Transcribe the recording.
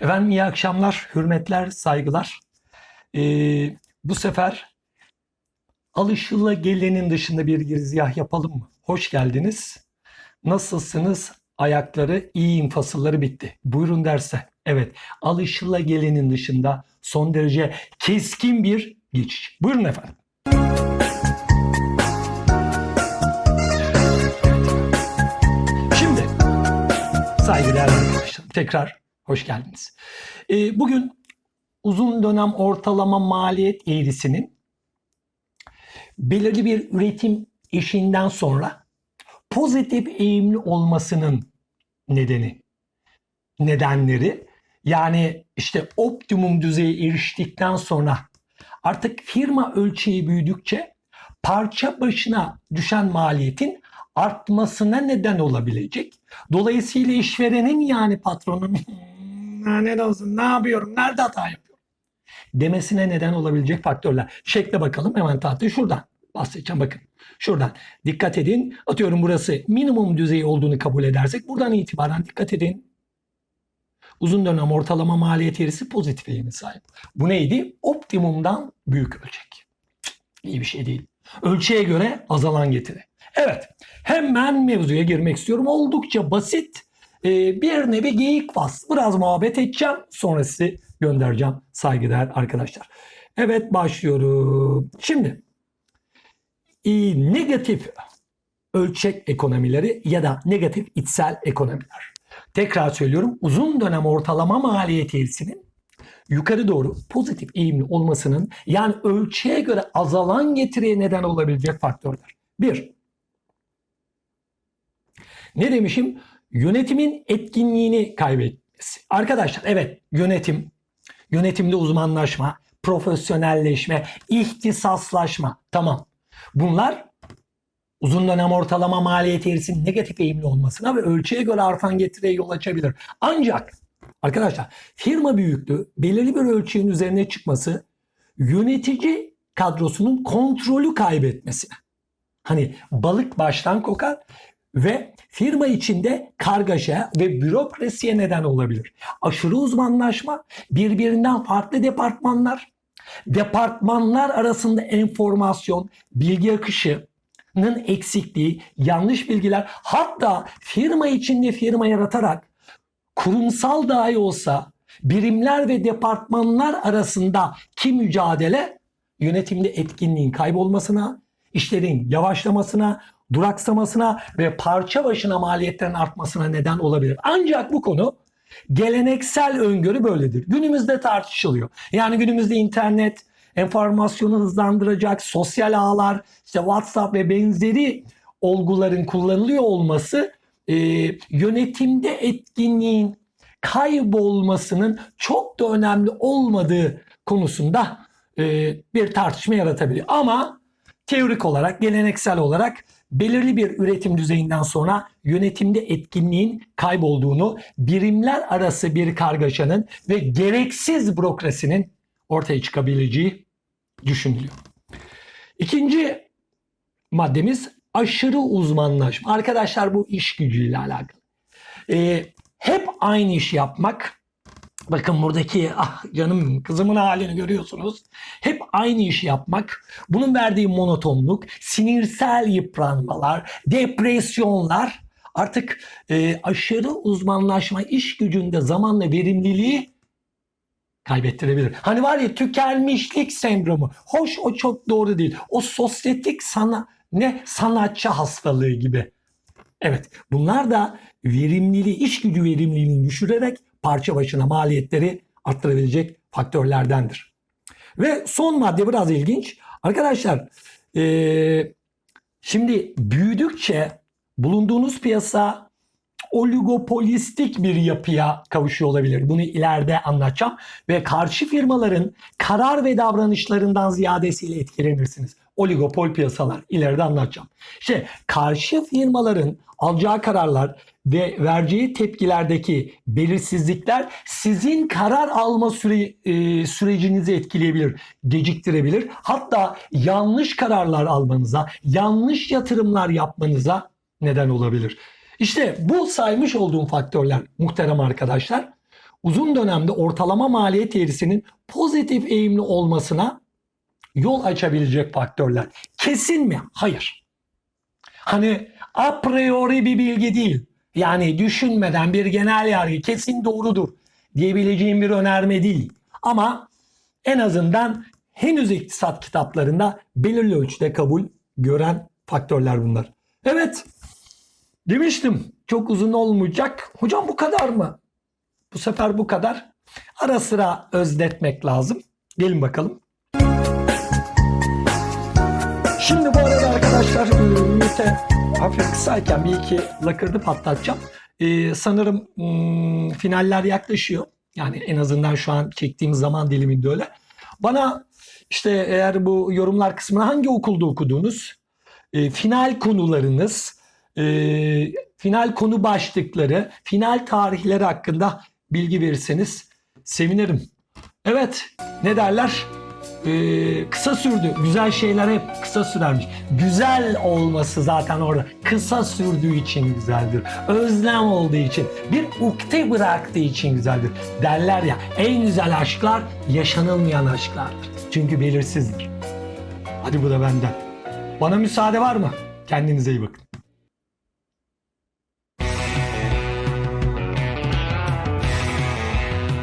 Efendim iyi akşamlar, hürmetler, saygılar. Ee, bu sefer alışılagelenin dışında bir girizgah yapalım mı? Hoş geldiniz. Nasılsınız? Ayakları, iyi infasılları bitti. Buyurun derse. Evet, alışılagelenin dışında son derece keskin bir geçiş. Buyurun efendim. Şimdi saygıdeğer arkadaşlar tekrar hoş geldiniz. Ee, bugün uzun dönem ortalama maliyet eğrisinin belirli bir üretim eşiğinden sonra pozitif eğimli olmasının nedeni, nedenleri yani işte optimum düzeye eriştikten sonra artık firma ölçeği büyüdükçe parça başına düşen maliyetin artmasına neden olabilecek. Dolayısıyla işverenin yani patronun ne olsun ne yapıyorum nerede hata yapıyorum demesine neden olabilecek faktörler. Şekle bakalım hemen tahtayı şuradan bahsedeceğim bakın. Şuradan dikkat edin. Atıyorum burası minimum düzeyi olduğunu kabul edersek buradan itibaren dikkat edin. Uzun dönem ortalama maliyet eğrisi pozitif eğime sahip. Bu neydi? Optimumdan büyük ölçek. İyi bir şey değil. Ölçeğe göre azalan getiri. Evet hemen mevzuya girmek istiyorum. Oldukça basit ee, bir nevi geyik faslı. Biraz muhabbet edeceğim. Sonra sizi göndereceğim saygıdeğer arkadaşlar. Evet başlıyorum. Şimdi e, negatif ölçek ekonomileri ya da negatif içsel ekonomiler. Tekrar söylüyorum uzun dönem ortalama maliyet eğrisinin yukarı doğru pozitif eğimli olmasının yani ölçeğe göre azalan getiriye neden olabilecek faktörler. Bir, ne demişim? Yönetimin etkinliğini kaybetmesi. Arkadaşlar evet yönetim, yönetimde uzmanlaşma, profesyonelleşme, ihtisaslaşma tamam. Bunlar uzun dönem ortalama maliyet eğrisinin negatif eğimli olmasına ve ölçüye göre artan getiriye yol açabilir. Ancak arkadaşlar firma büyüklüğü belirli bir ölçeğin üzerine çıkması yönetici kadrosunun kontrolü kaybetmesine. Hani balık baştan kokar ve firma içinde kargaşa ve bürokrasiye neden olabilir. Aşırı uzmanlaşma, birbirinden farklı departmanlar, departmanlar arasında enformasyon, bilgi akışının eksikliği, yanlış bilgiler hatta firma içinde firma yaratarak kurumsal dahi olsa birimler ve departmanlar arasında ki mücadele yönetimde etkinliğin kaybolmasına, işlerin yavaşlamasına, duraksamasına ve parça başına maliyetlerin artmasına neden olabilir. Ancak bu konu geleneksel öngörü böyledir. Günümüzde tartışılıyor. Yani günümüzde internet, enformasyonu hızlandıracak sosyal ağlar, işte WhatsApp ve benzeri olguların kullanılıyor olması e, yönetimde etkinliğin kaybolmasının çok da önemli olmadığı konusunda e, bir tartışma yaratabilir. Ama teorik olarak, geleneksel olarak belirli bir üretim düzeyinden sonra yönetimde etkinliğin kaybolduğunu, birimler arası bir kargaşanın ve gereksiz bürokrasinin ortaya çıkabileceği düşünülüyor. İkinci maddemiz aşırı uzmanlaşma. Arkadaşlar bu iş gücüyle alakalı. Ee, hep aynı iş yapmak Bakın buradaki ah canım kızımın halini görüyorsunuz. Hep aynı işi yapmak, bunun verdiği monotonluk, sinirsel yıpranmalar, depresyonlar artık e, aşırı uzmanlaşma iş gücünde zamanla verimliliği kaybettirebilir. Hani var ya tükenmişlik sendromu. Hoş o çok doğru değil. O sosyetik sana ne sanatçı hastalığı gibi. Evet bunlar da verimliliği, iş gücü verimliliğini düşürerek parça başına maliyetleri arttırabilecek faktörlerdendir. Ve son madde biraz ilginç. Arkadaşlar ee, şimdi büyüdükçe bulunduğunuz piyasa oligopolistik bir yapıya kavuşuyor olabilir. Bunu ileride anlatacağım. Ve karşı firmaların karar ve davranışlarından ziyadesiyle etkilenirsiniz. Oligopol piyasalar ileride anlatacağım. İşte karşı firmaların alacağı kararlar ve vereceği tepkilerdeki belirsizlikler sizin karar alma süre, e, sürecinizi etkileyebilir, geciktirebilir. Hatta yanlış kararlar almanıza, yanlış yatırımlar yapmanıza neden olabilir. İşte bu saymış olduğum faktörler muhterem arkadaşlar uzun dönemde ortalama maliyet eğrisinin pozitif eğimli olmasına yol açabilecek faktörler. Kesin mi? Hayır. Hani a priori bir bilgi değil. Yani düşünmeden bir genel yargı kesin doğrudur diyebileceğim bir önerme değil. Ama en azından henüz iktisat kitaplarında belirli ölçüde kabul gören faktörler bunlar. Evet. Demiştim çok uzun olmayacak. Hocam bu kadar mı? Bu sefer bu kadar. Ara sıra özletmek lazım. Gelin bakalım. Şimdi bu arada arkadaşlar e, ünite hafif kısayken bir iki lakırdı patlatacağım. Ee, sanırım hmm, finaller yaklaşıyor. Yani en azından şu an çektiğim zaman diliminde öyle. Bana işte eğer bu yorumlar kısmına hangi okulda okuduğunuz, e, final konularınız, e, final konu başlıkları, final tarihleri hakkında bilgi verirseniz sevinirim. Evet ne derler? Ee, kısa sürdü. Güzel şeyler hep kısa sürermiş. Güzel olması zaten orada. Kısa sürdüğü için güzeldir. Özlem olduğu için. Bir ukde bıraktığı için güzeldir. Derler ya en güzel aşklar yaşanılmayan aşklardır. Çünkü belirsizdir. Hadi bu da benden. Bana müsaade var mı? Kendinize iyi bakın.